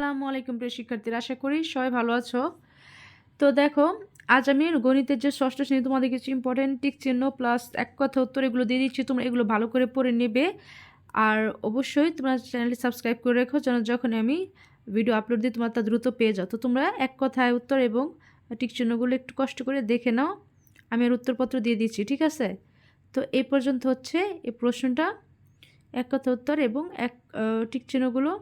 আসসালামু আলাইকুম প্রিয় শিক্ষার্থীরা, আশা করি সবাই ভালো আছো। তো দেখো, আজ আমি গণিতের যে ষষ্ঠ শ্রেণি, তোমাদের কিছু ইম্পর্টেন্ট টিক চিহ্ন প্লাস এক কথা উত্তর এগুলো দিয়ে দিচ্ছি, তোমরা এগুলো ভালো করে পড়ে নেবে। আর অবশ্যই তোমরা চ্যানেলটি সাবস্ক্রাইব করে রেখো, যেন যখন আমি ভিডিও আপলোড দিই, তোমরা তা দ্রুত পেয়ে যাও। তো তোমরা এক কথায় উত্তর এবং টিক চিহ্নগুলো একটু কষ্ট করে দেখে নাও, আমি আর উত্তরপত্র দিয়ে দিচ্ছি, ঠিক আছে? তো এই পর্যন্ত হচ্ছে এই প্রশ্নটা, এক কথা উত্তর এবং এক টিক চিহ্নগুলো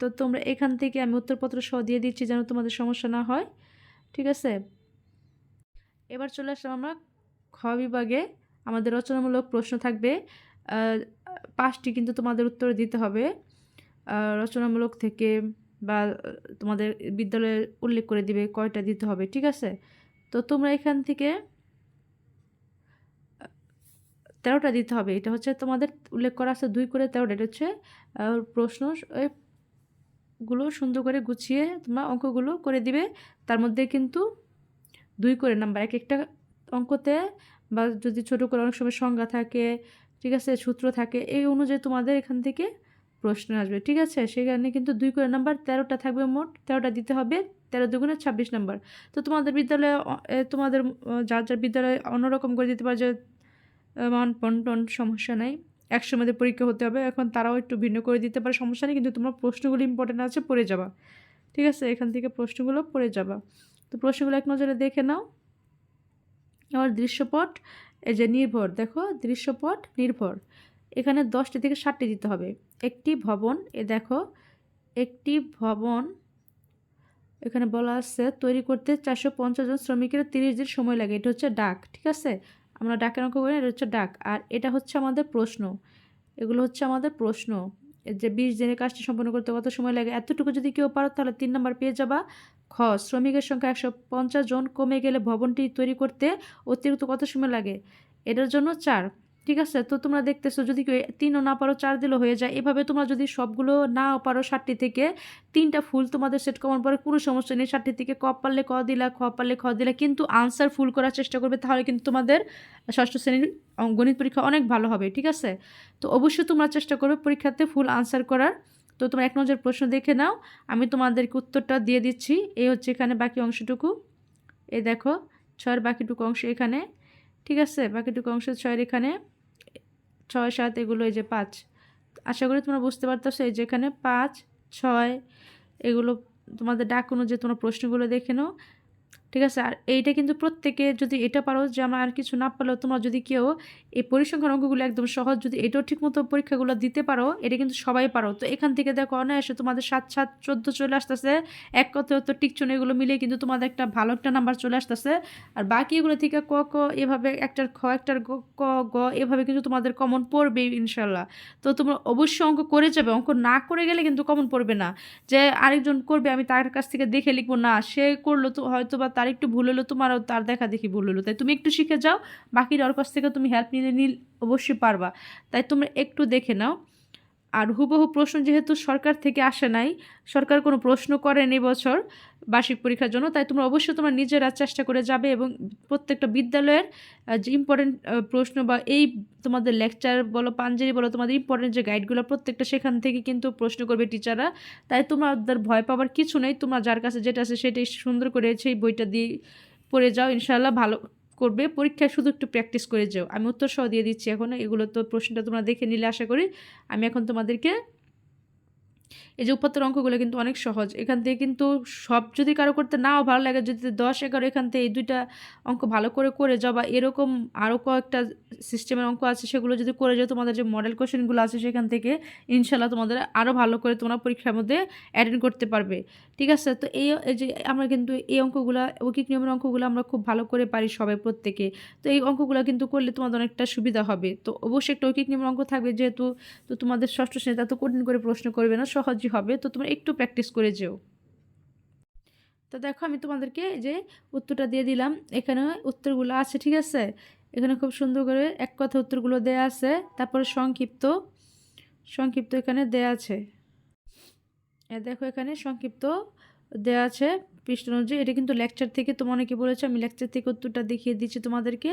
তো তোমরা এখান থেকে আমি উত্তরপত্র সহ দিয়ে দিচ্ছি যেন তোমাদের সমস্যা না হয়। ঠিক আছে? এবার চলে আসলাম আমরা খ বিভাগে। আমাদের রচনামূলক প্রশ্ন থাকবে পাঁচটি কিন্তু তোমাদের উত্তর দিতে হবে। রচনামূলক থেকে বা তোমাদের বিদ্যালয়ে উল্লেখ করে দিবে কয়টা দিতে হবে, ঠিক আছে? তো তোমরা এখান থেকে তেরোটা দিতে হবে। এটা হচ্ছে তোমাদের উল্লেখ করা আছে দুই করে তেরোটা এটা হচ্ছে প্রশ্ন গুলো সুন্দর করে গুছিয়ে তোমরা অঙ্কগুলো করে দিবে। তার মধ্যে কিন্তু দুই করে নাম্বার, এক একটা অঙ্কতে বা যদি ছোট করে অনেক সময় সংজ্ঞা থাকে, ঠিক আছে, সূত্র থাকে, এই অনুযায়ী তোমাদের এখান থেকে প্রশ্ন আসবে, ঠিক আছে? সেখানে কিন্তু দুই করে নাম্বার, তেরোটা থাকবে মোট, তেরোটা দিতে হবে, তেরো দুগুণে ছাব্বিশ নাম্বার। তো তোমাদের বিদ্যালয়ে তোমাদের যার যার বিদ্যালয়ে অন্যরকম করে দিতে পারে, যে মান পন্টন সমস্যা নাই। একশো মধ্যে পরীক্ষা হতে হবে, এখন তারাও একটু ভিন্ন করে দিতে পারে, সমস্যা নেই, কিন্তু তোমার প্রশ্নগুলো ইম্পর্টেন্ট আছে, পড়ে যাবা। ঠিক আছে? এখান থেকে প্রশ্নগুলো পড়ে যাবা। তো প্রশ্নগুলো এক নজরে দেখে নাও। আবার দৃশ্যপট, এই যে নির্ভর, দেখো, দৃশ্যপট নির্ভর। এখানে দশটি থেকে ষাটটি দিতে হবে। একটি ভবন, এ দেখো, একটি ভবন, এখানে বলা আছে, তৈরি করতে চারশো পঞ্চাশ জন শ্রমিকের তিরিশ দিন সময় লাগে। এটা হচ্ছে ডাক, ঠিক আছে? আমরা ডাকের অঙ্ক করি এটা হচ্ছে ডাক। আর এটা হচ্ছে আমাদের প্রশ্ন। এগুলো হচ্ছে আমাদের প্রশ্ন। যে বিশ দিনের কাজটি সম্পন্ন করতে কত সময় লাগে? এতটুকু যদি কেউ পারো তাহলে তিন নম্বর পেয়ে যাবা। খ, শ্রমিকের সংখ্যা একশো পঞ্চাশ জন কমে গেলে ভবনটি তৈরি করতে অতিরিক্ত কত সময় লাগে? এটার জন্য চার ঠিক আছে? তো তোমরা দেখতেছো যদি কেউ তিনও না পারো, চার দিলেও হয়ে যায়। এভাবে তোমরা যদি সবগুলো না পারো ষাটটি থেকে, তিনটা ফুল তোমাদের সেট কমন পরে কোনো সমস্যা নেই। ষাটটি থেকে ক পারলে ক দিলা, খ পারলে খ দিলা, কিন্তু আনসার ফুল করার চেষ্টা করবে, তাহলে কিন্তু তোমাদের ষষ্ঠ শ্রেণির গণিত পরীক্ষা অনেক ভালো হবে, ঠিক আছে? তো অবশ্যই তোমরা চেষ্টা করবে পরীক্ষাতে ফুল আনসার করার। তো তোমরা এক নজর প্রশ্ন দেখে নাও, আমি তোমাদেরকে উত্তরটা দিয়ে দিচ্ছি। এই হচ্ছে এখানে বাকি অংশটুকু। এই দেখো, ছয়ের বাকিটুকু অংশ এখানে, ঠিক আছে? বাকিটুকু অংশ ছয়ের এখানে। ছয়, সাত, এগুলো এই যে পাঁচ। আশা করি তোমরা বুঝতে পারতেছো, এই যেখানে পাঁচ, ছয়, এগুলো তোমাদের ডাক যে তোমরা প্রশ্নগুলো দেখে নাও। ঠিক আছে? আর এইটা কিন্তু প্রত্যেকে যদি এটা পারো যে আমরা আর কিছু না পারলেও তোমরা যদি কেউ এই পরিসংখ্যান অঙ্কগুলো একদম সহজ যদি এটাও ঠিকমতো পরীক্ষাগুলো দিতে পারো, এটা কিন্তু সবাই পারো। তো এখান থেকে দেখো অনায়াসে তোমাদের সাত সাত, চোদ্দ চলে আসতেছে। এক কথা তো টিকচুন এগুলো মিলিয়ে কিন্তু তোমাদের একটা ভালো একটা নাম্বার চলে আসতেছে। আর বাকি এগুলো থেকে ক ক, এভাবে একটার খ, একটার ক, গ, এভাবে কিন্তু তোমাদের কমন পড়বে ইনশাল্লাহ তো তোমরা অবশ্যই অঙ্ক করে যাবে। অঙ্ক না করে গেলে কিন্তু কমন পড়বে না। যে আরেকজন করবে, আমি তার কাছ থেকে দেখে লিখব, না, সে করল তো হয়তো বা তার একটু ভুল হলো, তোমারও তার দেখা দেখি ভুল হলো। তাই তুমি একটু শিখে যাও, বাকির ওর কাছ থেকে তুমি হেল্প নিলে নিল অবশ্যই পারবা। তাই তোমরা একটু দেখে নাও। আর হুবহু প্রশ্ন যেহেতু সরকার থেকে আসে নাই, সরকার কোনো প্রশ্ন করেন বছর বার্ষিক পরীক্ষার জন্য, তাই তোমরা অবশ্যই তোমরা নিজেরা চেষ্টা করে যাবে এবং প্রত্যেকটা বিদ্যালয়ের যে ইম্পর্টেন্ট প্রশ্ন বা এই তোমাদের লেকচার বলো পাঞ্জেরি বলো, তোমাদের ইম্পর্টেন্ট যে গাইডগুলো প্রত্যেকটা সেখান থেকে কিন্তু প্রশ্ন করবে টিচাররা তাই তোমাদের ভয় পাওয়ার কিছু নেই, তোমরা যার কাছে যেটা আছে সেটাই সুন্দর করে সেই বইটা দিয়ে পড়ে যাও ইনশাল্লাহ ভালো করবে, পরীক্ষায় শুধু একটু প্র্যাকটিস করে যাও। আমি উত্তর সহ দিয়ে দিচ্ছি এখন। এগুলো তো প্রশ্নটা তোমরা দেখে নিলে আশা করি। আমি এখন তোমাদেরকে এই যে উপাত্তর অঙ্কগুলো কিন্তু অনেক সহজ। এখান থেকে কিন্তু সব যদি কারও করতে নাও ভালো লাগে, যদি দশ এগারো এখান থেকে এই দুইটা অঙ্ক ভালো করে করে যাও বা এরকম আরও কয়েকটা সিস্টেমের অঙ্ক আছে, সেগুলো যদি করে যাও, তোমাদের যে মডেল কোশ্চেনগুলো আছে সেখান থেকে ইনশাল্লাহ তোমাদের আরও ভালো করে তোমরা পরীক্ষার মধ্যে অ্যাটেন্ড করতে পারবে। ঠিক আছে? তো এই যে আমরা কিন্তু এই অঙ্কগুলো ঐকিক নিয়মের অঙ্কগুলো আমরা খুব ভালো করে পারি সবাই প্রত্যেকে। তো এই অঙ্কগুলো কিন্তু করলে তোমাদের অনেকটা সুবিধা হবে। তো অবশ্যই একটা ঐকিক নিয়মের অঙ্ক থাকবে যেহেতু, তো তোমাদের ষষ্ঠ শ্রেণীতে এত কঠিন করে প্রশ্ন করবে না। সহজই হবে, তো তোমরা একটু প্র্যাকটিস করে যেও। তো দেখো আমি তোমাদেরকে যে উত্তরটা দিয়ে দিলাম। এখানে উত্তরগুলো আছে, ঠিক আছে? এখানে খুব সুন্দর করে এক কথা উত্তরগুলো দেয়া আছে। তারপরে সংক্ষিপ্ত সংক্ষিপ্ত এখানে দেয়া আছে। দেখো এখানে সংক্ষিপ্ত দেওয়া আছে পৃষ্ঠ অনুযায়ী। এটা কিন্তু লেকচার থেকে, তোমার অনেকে বলেছে, আমি লেকচার থেকে উত্তরটা দেখিয়ে দিচ্ছি তোমাদেরকে।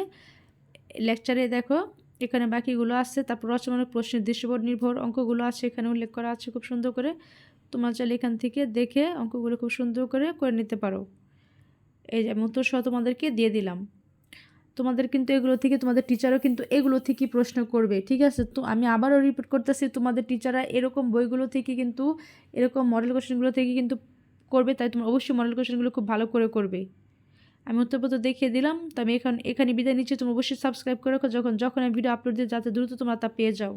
লেকচারে দেখো এখানে বাকিগুলো আছে। তারপর রচনামূলক প্রশ্নের দৃশ্যপট নির্ভর অঙ্কগুলো আছে। এখানে উল্লেখ করা আছে খুব সুন্দর করে। তোমরা চাইলে এখান থেকে দেখে অঙ্কগুলো খুব সুন্দর করে করে নিতে পারো। এই যে উত্তর সহ তোমাদেরকে দিয়ে দিলাম। তোমাদের কিন্তু এগুলো থেকে, তোমাদের টিচারও কিন্তু এগুলো থেকেই প্রশ্ন করবে, ঠিক আছে? তো আমি আবারও রিপিট করতেছি, তোমাদের টিচাররা এরকম বইগুলো থেকে কিন্তু, এরকম মডেল কোশ্চেনগুলো থেকে কিন্তু করবে, তাই তোমরা অবশ্যই মডেল কোশ্চেনগুলো খুব ভালো করে করবে। আমি উত্তরপত্র দেখিয়ে দিলাম, তো আমি এখন এখানে বিদায় নিচ্ছি। তুমি অবশ্যই সাবস্ক্রাইব করে রাখো। যখন যখন আমি ভিডিও আপলোড দিই, যাতে দ্রুত তোমরা তা পেয়ে যাও।